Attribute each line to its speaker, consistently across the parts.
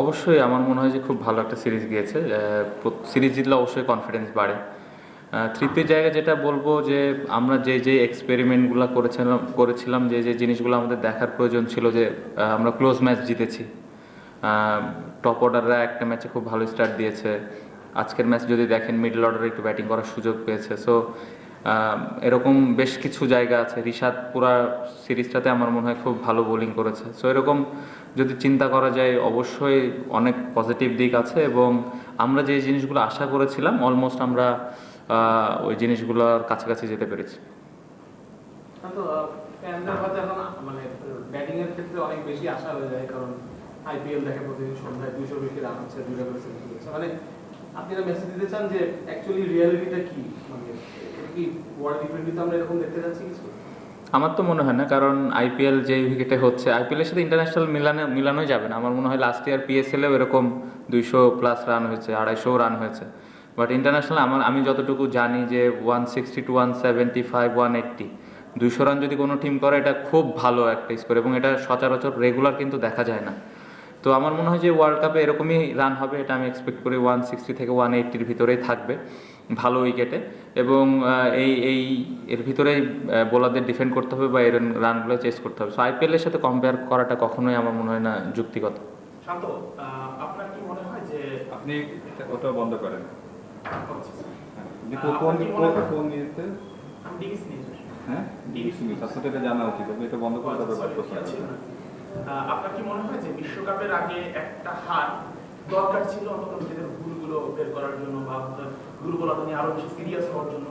Speaker 1: অবশ্যই আমার মনে হয় যে খুব ভালো একটা সিরিজ গিয়েছে। সিরিজ জিতলে অবশ্যই কনফিডেন্স বাড়ে। তৃতীয় জায়গায় যেটা বলব যে আমরা যে যে এক্সপেরিমেন্টগুলো করেছিলাম করেছিলাম, যে যে জিনিসগুলো আমাদের দেখার প্রয়োজন ছিল যে আমরা ক্লোজ ম্যাচ জিতেছি। টপ অর্ডাররা একটা ম্যাচে খুব ভালো স্টার্ট দিয়েছে। আজকের ম্যাচ যদি দেখেন মিডল অর্ডারে একটু ব্যাটিং করার সুযোগ পেয়েছে। সো এরকম বেশ কিছু জায়গা আছে। রিশাদ পুরা সিরিজটাতে আমার মনে হয় খুব ভালো বোলিং করেছে। সো এরকম যদি চিন্তা করা যায়, অবশ্যই অনেক পজিটিভ দিক আছে এবং আমরা যে জিনিসগুলো আশা করেছিলাম অলমোস্ট আমরা ওই জিনিসগুলোর কাছাকাছি যেতে পেরেছি।
Speaker 2: মানে আশা হয়ে যায় কারণ আইপিএল দেখে প্রতিদিন সন্ধ্যায় দুইশো মানে আপনি একটা মেসেজ দিতে চান যে অ্যাকচুয়ালি কি? মানে কি ওয়ার্ল্ড টি আমরা এরকম দেখতে যাচ্ছি কিছু?
Speaker 1: আমার তো মনে হয় না, কারণ আইপিএল যে উইকেটে হচ্ছে আইপিএলের সাথে ইন্টারন্যাশনাল মিলানে, মিলানোই যাবে না। আমার মনে হয় লাস্ট ইয়ার পিএসএলেও এরকম দুইশো প্লাস রান হয়েছে, আড়াইশো রান হয়েছে। বাট ইন্টারন্যাশনাল আমার, আমি যতটুকু জানি যে one sixty two one seventy five one eighty দুইশো রান যদি কোনো টিম করে, এটা খুব ভালো একটা স্কোর এবং এটা সচরাচর রেগুলার কিন্তু দেখা যায় না। তো আমার মনে হয় যে ওয়ার্ল্ড কাপে এরকমই রান হবে এটা আমি এক্সপেক্ট করি। ওয়ান সিক্সটি থেকে ওয়ান এইট্টির ভিতরেই থাকবে ভালো উইকেটে এবং এই এই এর ভিতরেই বোলারদের ডিফেন্ড করতে হবে বা এর রানগুলো চেস করতে হবে। সো আইপিএলের সাথে কম্পেয়ার করাটা কখনোই আমার মনে হয় না যুক্তিগত।
Speaker 3: শান্ত আপনার কি মনে হয় যে
Speaker 4: আপনি ওটা বন্ধ করেন। হ্যাঁ, কোন? কোন
Speaker 3: ডিবিসি
Speaker 4: নিউজ। আসলে এটা জানা উচিত। এটা বন্ধ করে
Speaker 3: আচ্ছা,
Speaker 4: তারপর
Speaker 3: আপনার কি মনে হয় যে বিশ্বকাপের আগে একটা হার দরকার ছিল? অন্তত নিজেদের ভুলগুলো বের করার জন্য বা ভুলগুলো নিয়ে আরও বেশি সিরিয়াস হওয়ার জন্য?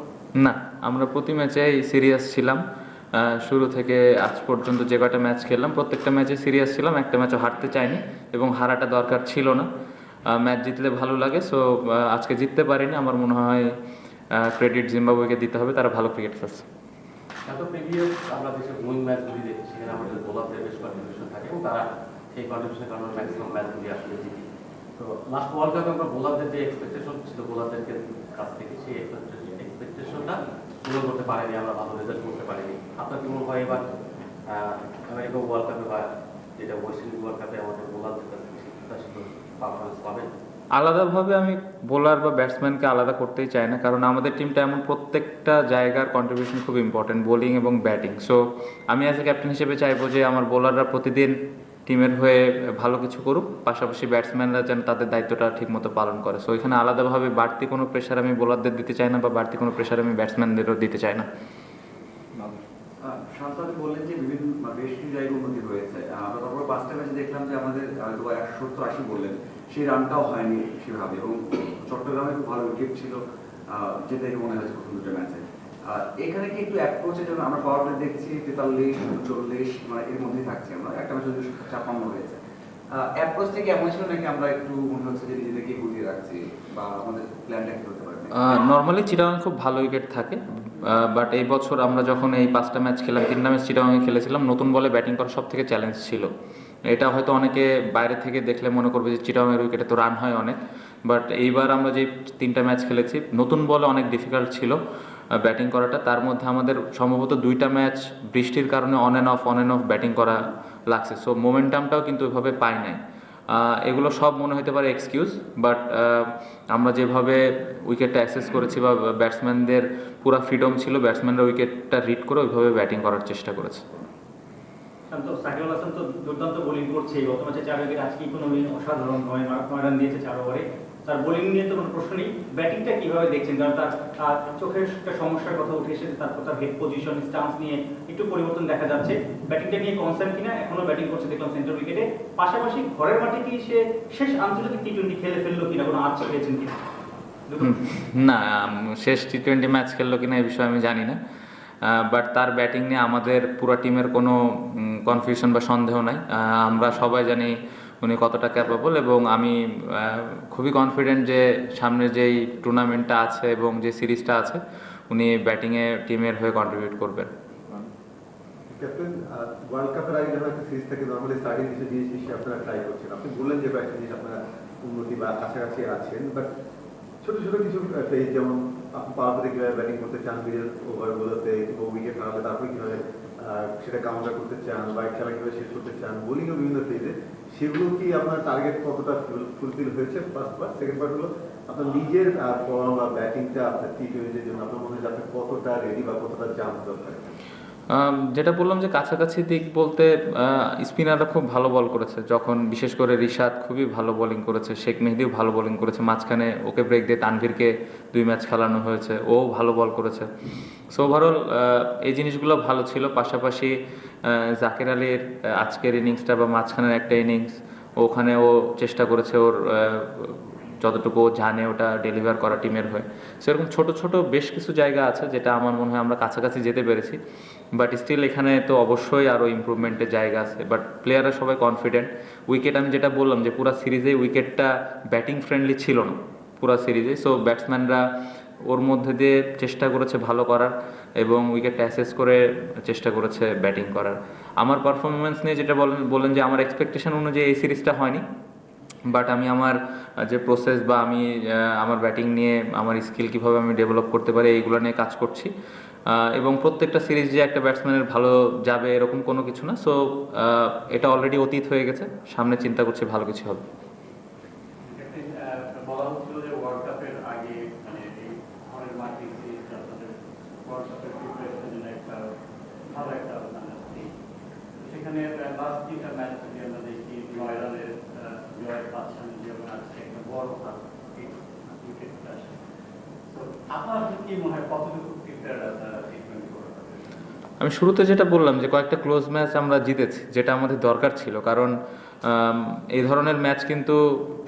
Speaker 1: না আমরা প্রতি ম্যাচেই সিরিয়াস ছিলাম। শুরু থেকে আজ পর্যন্ত যে কটা ম্যাচ খেললাম প্রত্যেকটা ম্যাচে সিরিয়াস ছিলাম একটা ম্যাচও হারতে চাইনি এবং হারাটা দরকার ছিল না। ম্যাচ জিতলে ভালো লাগে সো আজকে জিততে পারিনি। আমার মনে হয় ক্রেডিট জিম্বাবুয়েকে দিতে হবে তারা ভালো ক্রিকেট খেলছে
Speaker 5: এত প্রিভিয়াস আমরা দেশের উইং ম্যাচগুলি দেখি সেখানে আমাদের বোলারদের বেশ এবং তারা সেই কন্ট্রিবিউশনের কারণে ম্যাক্সিমাম ম্যাচগুলি আসলে জিতি। তো লাস্ট ওয়ার্ল্ড কাপে আমরা বোলারদের যে এক্সপেকটেশন ছিল বোলারদেরকে কাছ থেকে সেই এক্সপেকটেশনটা পূরণ করতে পারেনি, আমরা ভালো রেজাল্ট করতে পারিনি। আপনার কি মনে হয় এবার আমেরিকা ওয়ার্ল্ড কাপে বা যেটা ওয়েস্ট ইন্ডিজ ওয়ার্ল্ড কাপে আমাদের বোলারদের কাছ থেকে পারফরমেন্স পাবেন?
Speaker 1: আলাদাভাবে আমি বোলার বা ব্যাটসম্যানকে আলাদা করতেই চাই না, কারণ আমাদের টিমটা এমন প্রত্যেকটা জায়গার কন্ট্রিবিউশন খুব ইম্পর্টেন্ট বোলিং এবং ব্যাটিং সো আমি অ্যাজ এ ক্যাপ্টেন হিসেবে চাইব যে আমার বোলাররা প্রতিদিন টিমের হয়ে ভালো কিছু করুক, পাশাপাশি ব্যাটসম্যানরা যেন তাদের দায়িত্বটা ঠিকমতো পালন করে। সো এখানে আলাদাভাবে বাড়তি কোনো প্রেশার আমি বোলারদের দিতে চাই না বা বাড়তি কোনো প্রেশার আমি ব্যাটসম্যানদেরও দিতে চাই না।
Speaker 6: বললেন যে বিভিন্ন মানে বেশ কিছু জায়গায় উন্নতি হয়েছে। আমরা তারপর পাঁচটা ম্যাচে দেখলাম যে আমাদের সত্তর আশি বললেন। সেই রানটাও হয়নি সেভাবে। এবং চট্টগ্রামে খুব ভালো উইকেট ছিল আহ, যেটাই মনে হয়েছে প্রথম দুটো ম্যাচে এখানে কি একটু অ্যাপ্রোচের জন্য আমরা পাওয়ার দেখছি তেতাল্লিশ চল্লিশ মানে এর মধ্যেই থাকছি আমরা। একটা ম্যাচে দুশো ছাপ্পান্ন হয়েছে। এমন আমরা একটু যে রাখছি বা আমাদের হতে পারে
Speaker 1: নর্মালি চিটাগাং খুব ভালো উইকেট থাকে বাট এই বছর আমরা যখন এই পাঁচটা ম্যাচ খেলাম তিনটা ম্যাচ চিটাগাংয়ে খেলেছিলাম নতুন বলে ব্যাটিং করা সব থেকে চ্যালেঞ্জ ছিল। এটা হয়তো অনেকে বাইরে থেকে দেখলে মনে করবে যে চিটাগাংয়ের উইকেটে তো রান হয় অনেক বাট এইবার আমরা যে তিনটা ম্যাচ খেলেছি, নতুন বলে অনেক ডিফিকাল্ট ছিল ব্যাটিং করাটা। তার মধ্যে আমাদের সম্ভবত দুইটা ম্যাচ বৃষ্টির কারণে on and off on and off batting করা লাগছে। সো মোমেন্টামটাও কিন্তু ওইভাবে পাই নাই। এগুলো সব মনে হতে পারে এক্সকিউজ বাট আমরা যেভাবে উইকেটটা অ্যাক্সেস করেছি বা ব্যাটসম্যানদের পুরো ফ্রিডম ছিল ব্যাটসম্যানরা উইকেটটা রিড করে ওইভাবে ব্যাটিং করার চেষ্টা করেছে।
Speaker 7: সাকিবুল হাসান তো দুর্দান্ত বোলিং করছে গত ম্যাচে চার উইকেট আজকে অসাধারণ নয়। দিয়েছে চার ওভারে তার বোলিং নিয়ে তো কোনো প্রশ্ন নেই। ব্যাটিংটা কীভাবে দেখছেন? কারণ তার চোখের একটা সমস্যার কথা উঠে এসেছে তারপর তার হেড পজিশন স্টান্স নিয়ে একটু পরিবর্তন দেখা যাচ্ছে। ব্যাটিংটা নিয়ে কনসার্ন কিনা, এখনও ব্যাটিং করছে দেখলাম সেন্টার উইকেটে পাশাপাশি ঘরের মাঠে কি সে শেষ আন্তর্জাতিক টি টোয়েন্টি খেলে ফেলল কিনা? কোনো আচ্ছা পেয়েছেন কিনা?
Speaker 1: না শেষ টি টোয়েন্টি ম্যাচ খেললো কিনা এই বিষয়ে আমি জানি না। বাট তার ব্যাটিং নিয়ে আমাদের পুরো টিমের কোনো কনফিউশন বা সন্দেহ নাই। আমরা সবাই জানি উনি কতটা ক্যাপাবল এবং আমি খুবই কনফিডেন্ট যে সামনে যেই টুর্নামেন্টটা আছে এবং যে সিরিজটা আছে, উনি ব্যাটিংয়ে টিমের হয়ে কন্ট্রিবিউট করবেন।
Speaker 8: ক্যাপ্টেন ওয়ার্ল্ড আপনি বললেন যে কাছাকাছি আছেন বাট ছোট ছোট কিছু যেমন আপনি কীভাবে ব্যাটিং করতে চান মিডল ওভারগুলোতে উইকেট হারালে তারপরে কীভাবে সেটা কাউন্টার করতে চান বা খেলা কীভাবে শেষ করতে চান বোলিংও বিভিন্ন ফেজে সেগুলো কি আপনার টার্গেট কতটা ফুলফিল হয়েছে? ফার্স্ট পার্ট সেকেন্ড পার্ট হলো আপনার নিজের ফর্ম বা ব্যাটিংটা আপনার টি টোয়েন্টির জন্য। আপনার মনে হয় আপনি কতটা রেডি বা কতটা জাম্প দরকার?
Speaker 1: যেটা বললাম যে কাছাকাছি দিক বলতে স্পিনাররা খুব ভালো বল করেছে। যখন বিশেষ করে রিশাদ খুবই ভালো বোলিং করেছে, শেখ মেহেদিও ভালো বোলিং করেছে, মাঝখানে ওকে ব্রেক দিয়ে তানভীরকে দুই ম্যাচ খেলানো হয়েছে, ও ভালো বল করেছে। সো ওভারঅল এই জিনিসগুলো ভালো ছিল। পাশাপাশি জাকের আলীর আজকের ইনিংসটা বা মাঝখানের একটা ইনিংস ওখানে ও চেষ্টা করেছে ওর যতটুকু জানে ওটা ডেলিভার করা টিমের হয়ে। সেরকম ছোট ছোট বেশ কিছু জায়গা আছে যেটা আমার মনে হয় আমরা কাছাকাছি যেতে পেরেছি। বাট স্টিল এখানে তো অবশ্যই আরও ইমপ্রুভমেন্টের জায়গা আছে। বাট প্লেয়াররা সবাই কনফিডেন্ট উইকেট আমি যেটা বললাম যে পুরো সিরিজে উইকেটটা ব্যাটিং ফ্রেন্ডলি ছিল না। পুরো সিরিজে সো ব্যাটসম্যানরা ওর মধ্যে দিয়ে চেষ্টা করেছে ভালো করার এবং উইকেট অ্যাসেস করে চেষ্টা করেছে ব্যাটিং করার। আমার পারফরমেন্স নিয়ে যেটা বলেন বলেন যে আমার এক্সপেকটেশন অনুযায়ী এই সিরিজটা হয়নি। বাট আমি আমার যে প্রসেস বা আমি আমার ব্যাটিং নিয়ে আমার স্কিল কীভাবে আমি ডেভেলপ করতে পারি, এইগুলো নিয়ে কাজ করছি। এবং প্রত্যেকটা সিরিজ যে একটা ব্যাটসম্যানের ভালো যাবে এরকম কোনো কিছু না। সো এটা অলরেডি অতীত হয়ে গেছে। সামনে চিন্তা করছি ভালো কিছু হবে
Speaker 5: ক্যাপ্টেন, আহ, বলা হচ্ছিল যে ওয়ার্ল্ড কাপের আগে মানে এই ঘরের মাঠে সিরিজটা আপনাদের ওয়ার্ল্ড কাপের প্রিপারেশনের জন্য একটা ভালো একটা মানে দিক। তো সেখানে লাস্ট তিনটা ম্যাচ যদি আমরা দেখি নয় রানের আহ, জয় পাচ্ছেন যেমন আজকে একটা বড় হার উইকেট আসে তো আপনার কি মনে হয় কতটুকু প্রিপেয়ার আপনারা টি টোয়েন্টি করার
Speaker 1: আমি শুরুতে যেটা বললাম যে কয়েকটা ক্লোজ ম্যাচ আমরা জিতেছি, যেটা আমাদের দরকার ছিল। কারণ এই ধরনের ম্যাচ কিন্তু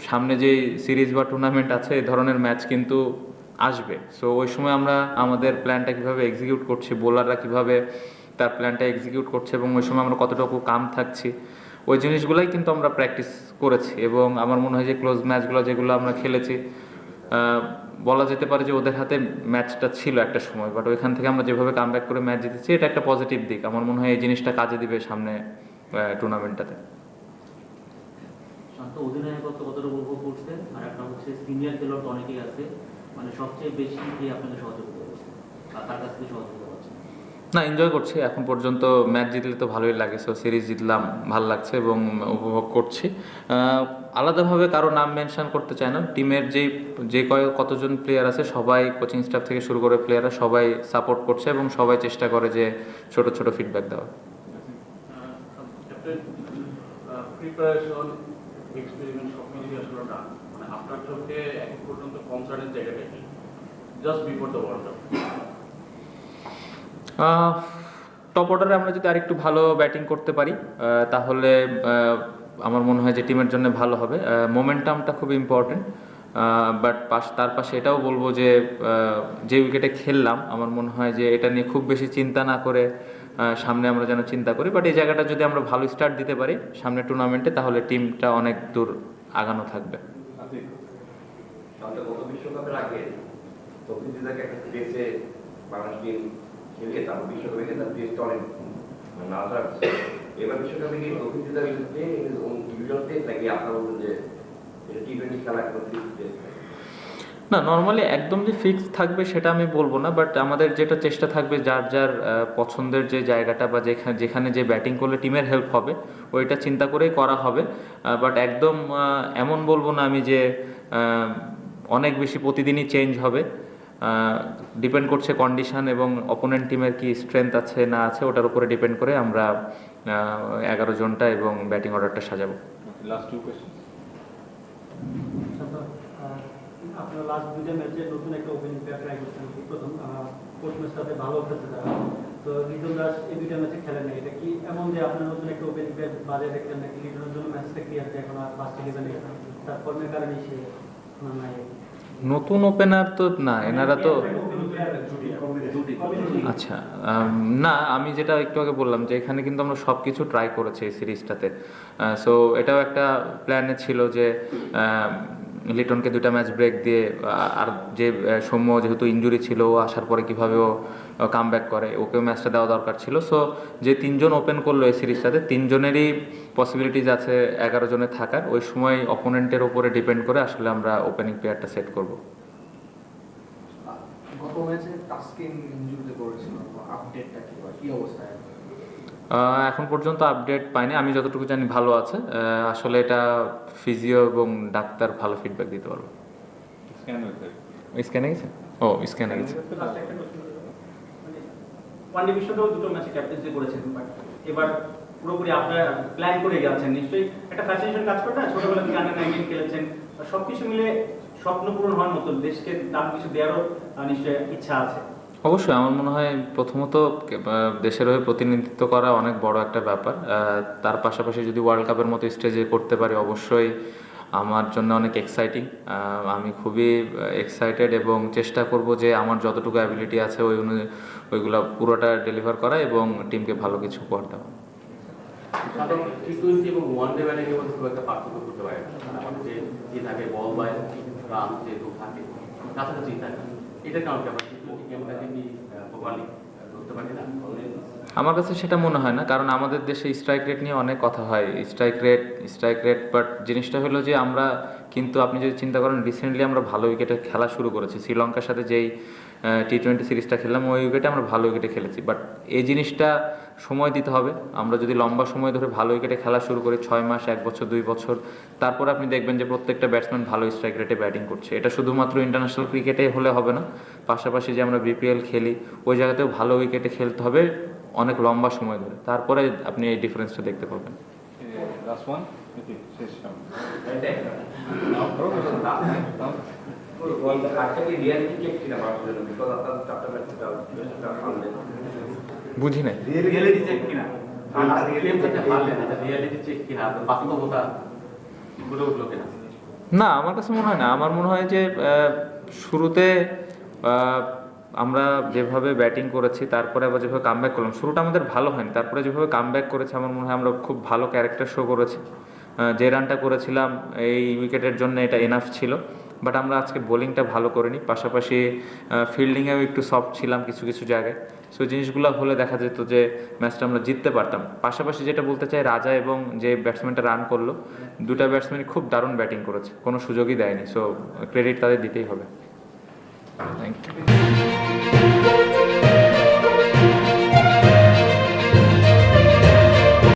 Speaker 1: সামনে যে সিরিজ বা টুর্নামেন্ট আছে, এই ধরনের ম্যাচ কিন্তু আসবে। সো ওই সময় আমরা আমাদের প্ল্যানটা কীভাবে এক্সিকিউট করছি বোলাররা কীভাবে তার প্ল্যানটা এক্সিকিউট করছে এবং ওই সময় আমরা কতটুকু কাম থাকছি, ওই জিনিসগুলোই কিন্তু আমরা প্র্যাকটিস করেছি। এবং আমার মনে হয় যে ক্লোজ ম্যাচগুলো যেগুলো আমরা খেলেছি বলা যেতে পারে যে ওদের হাতে ম্যাচটা ছিল একটা সময় বাট ওইখান থেকে আমরা যেভাবে কাম করে ম্যাচ জিতেছি, এটা একটা পজিটিভ দিক। আমার মনে হয় এই জিনিসটা কাজে দিবে সামনে টুর্নামেন্টটাতে
Speaker 9: অধিনায়কত্ব কতটা উপভোগ একটা হচ্ছে সিনিয়র আছে মানে সবচেয়ে বেশি আপনাকে সহযোগিতা সহযোগিতা
Speaker 1: না এনজয় করছি। এখন পর্যন্ত ম্যাচ জিতলে তো ভালোই লাগে সো সিরিজ জিতলাম, ভালো লাগছে এবং উপভোগ করছি। আলাদাভাবে কারও নাম মেনশন করতে চাই না। টিমের যেই যে কয়, কতজন প্লেয়ার আছে, সবাই কোচিং স্টাফ থেকে শুরু করে প্লেয়াররা সবাই সাপোর্ট করছে এবং সবাই চেষ্টা করে যে ছোট ছোট ফিডব্যাক
Speaker 5: কি? Just before the world cup
Speaker 1: top অর্ডারে আমরা যদি আরেকটু ভালো ব্যাটিং করতে পারি তাহলে আমার মনে হয় যে টিমের জন্য ভালো হবে। মোমেন্টামটা খুব ইম্পর্টেন্ট বাট পাশ, তার পাশে এটাও বলব যে যে উইকেটে খেললাম, আমার মনে হয় যে এটা নিয়ে খুব বেশি চিন্তা না করে সামনে আমরা যেন চিন্তা করি। বাট এই জায়গাটা যদি আমরা ভালো স্টার্ট দিতে পারি, সামনে টুর্নামেন্টে তাহলে টিমটা অনেক দূর আগানো থাকবে।
Speaker 10: বিশ্বকাপের আগে মানে এবার আপনারা বলবেন যে টি টোয়েন্টি খেলা
Speaker 1: না নর্মালি একদম যে ফিক্স থাকবে সেটা আমি বলব না বাট আমাদের যেটা চেষ্টা থাকবে, যার যার পছন্দের যে জায়গাটা বা যেখানে যেখানে যে ব্যাটিং করলে টিমের হেল্প হবে, ওইটা চিন্তা করেই করা হবে। বাট একদম এমন বলব না আমি যে অনেক বেশি প্রতিদিনই চেঞ্জ হবে। ডিপেন্ড করছে কন্ডিশন এবং অপোনেন্ট টিমের কি স্ট্রেংথ আছে না আছে ওটার উপরে ডিপেন্ড করে আমরা এগারো জনটা এবং ব্যাটিং অর্ডারটা সাজাবো।
Speaker 4: লাস্ট টু কোয়েশ্চেন
Speaker 7: আপনার লাস্ট দুইটা ম্যাচে নতুন একটা ওপেনিং প্লেয়ার ট্রাই করছেন। প্রথম কোচ ম্যাচটাতে ভালো খেলছে তারা তো লিটন দাস এই দুইটা ম্যাচে খেলেন না। এটা কি এমন যে আপনার নতুন একটা ওপেনিং প্লেয়ার বাজে দেখলেন নাকি? লিটনের জন্য ম্যাচটা ক্লিয়ার যে এখন আর ফার্স্ট ইলেভেনে তার ফর্মের কারণে সে নাই?
Speaker 1: নতুন ওপেনার তো না, এনারা তো আচ্ছা না, আমি যেটা একটু আগে বললাম যে এখানে কিন্তু আমরা সব কিছু ট্রাই করেছি এই সিরিজটাতে সো এটাও একটা প্ল্যানে ছিল যে লিটনকে দুটা ম্যাচ ব্রেক দিয়ে আর যে সৌম্য যেহেতু ইঞ্জুরি ছিল, ও আসার পরে কীভাবে ও কাম ব্যাক করে, ওকেও ম্যাচটা দেওয়া দরকার ছিল। সো যে তিনজন ওপেন করল এই সিরিজটাতে তিনজনেরই পসিবিলিটিজ আছে এগারো জনের থাকার। ওই সময় অপোনেন্টের ওপরে ডিপেন্ড করে আসলে আমরা ওপেনিং প্লেয়ারটা সেট করব।
Speaker 2: গত ম্যাচে ইনজুরিতে পড়েছিল আপডেটটা কি অবস্থায়
Speaker 1: এখন পর্যন্ত আপডেট পাইনি। আমি যতটুকু জানি ভালো আছে। আসলে এটা ফিজিও এবং ডাক্তার ভালো ফিডব্যাক দিতে পারব।
Speaker 4: স্ক্যান হয়েছে।
Speaker 1: গেছে? ও স্ক্যানে গেছে।
Speaker 7: করব। মানে ওয়ানডে বিশ্বকাপে দুটো ম্যাচে ক্যাপ্টেন্সি করেছেন এবার পুরোপুরি আপনারা প্ল্যান করে যাচ্ছেন। নিশ্চয়ই একটা ফ্যাসিনেশন কাজ করে না? ছোটবেলা থেকে আন্ডার নাইনটিন খেলেছেন। সব মিলে স্বপ্ন পূরণ হওয়ার মতো দেশকে দাম কিছু দেওয়ারও নিশ্চয়ই ইচ্ছা আছে।
Speaker 1: অবশ্যই, আমার মনে হয় প্রথমত দেশের হয়ে প্রতিনিধিত্ব করা অনেক বড় একটা ব্যাপার। তার পাশাপাশি যদি ওয়ার্ল্ড কাপের মতো স্টেজে করতে পারি, অবশ্যই আমার জন্য অনেক এক্সাইটিং আমি খুবই এক্সাইটেড এবং চেষ্টা করব যে আমার যতটুকু অ্যাবিলিটি আছে ওই অনুযায়ী ওইগুলো পুরোটা ডেলিভার করা এবং টিমকে ভালো কিছু উপহার দেওয়া।
Speaker 5: আমরা
Speaker 1: কাছে সেটা মনে হয় না, কারণ আমাদের দেশে স্ট্রাইক রেট নিয়ে অনেক কথা হয়। Strike rate strike rate but জিনিসটা হলো যে আমরা কিন্তু আপনি যদি চিন্তা করেন রিসেন্টলি আমরা ভালো উইকেটে খেলা শুরু করেছি। শ্রীলঙ্কার সাথে যেই টি টোয়েন্টি সিরিজটা খেললাম, ওই উইকেটে আমরা ভালো উইকেটে খেলেছি। বাট এই জিনিসটা সময় দিতে হবে। আমরা যদি লম্বা সময় ধরে ভালো উইকেটে খেলা শুরু করি ছয় মাস এক বছর দুই বছর তারপর আপনি দেখবেন যে প্রত্যেকটা ব্যাটসম্যান ভালো স্ট্রাইক রেটে ব্যাটিং করছে। এটা শুধুমাত্র ইন্টারন্যাশনাল ক্রিকেটে হলে হবে না পাশাপাশি যে আমরা বিপিএল খেলি ওই জায়গাতেও ভালো উইকেটে খেলতে হবে অনেক লম্বা সময় ধরে। তারপরে আপনি এই ডিফারেন্সটা দেখতে পাবেন
Speaker 4: ওয়ান শেষ
Speaker 1: বুঝি
Speaker 7: রিয়েলিটি চেক কিনা?
Speaker 5: রিয়ালিটি চেক কিনা?
Speaker 1: না আমার কাছে মনে হয় না। আমার মনে হয় যে শুরুতে আমরা যেভাবে ব্যাটিং করেছি তারপরে আবার যেভাবে কামব্যাক করলাম শুরুটা আমাদের ভালো হয়নি। তারপরে যেভাবে কামব্যাক করেছি আমার মনে হয় আমরা খুব ভালো ক্যারেক্টার শো করেছি। যে রানটা করেছিলাম এই উইকেটের জন্য এটা এনাফ ছিল। বাট আমরা আজকে বোলিংটা ভালো করিনি। পাশাপাশি ফিল্ডিংয়েও একটু সফট ছিলাম কিছু কিছু জায়গায়। সো জিনিসগুলো হলে দেখা যেত যে, ম্যাচটা আমরা জিততে পারতাম। পাশাপাশি যেটা বলতে চাই, রাজা এবং যে ব্যাটসম্যানটা রান করল, দুটা ব্যাটসম্যান খুব দারুণ ব্যাটিং করেছে। কোনো সুযোগই দেয়নি। সো ক্রেডিট তাদের দিতেই হবে। Thank you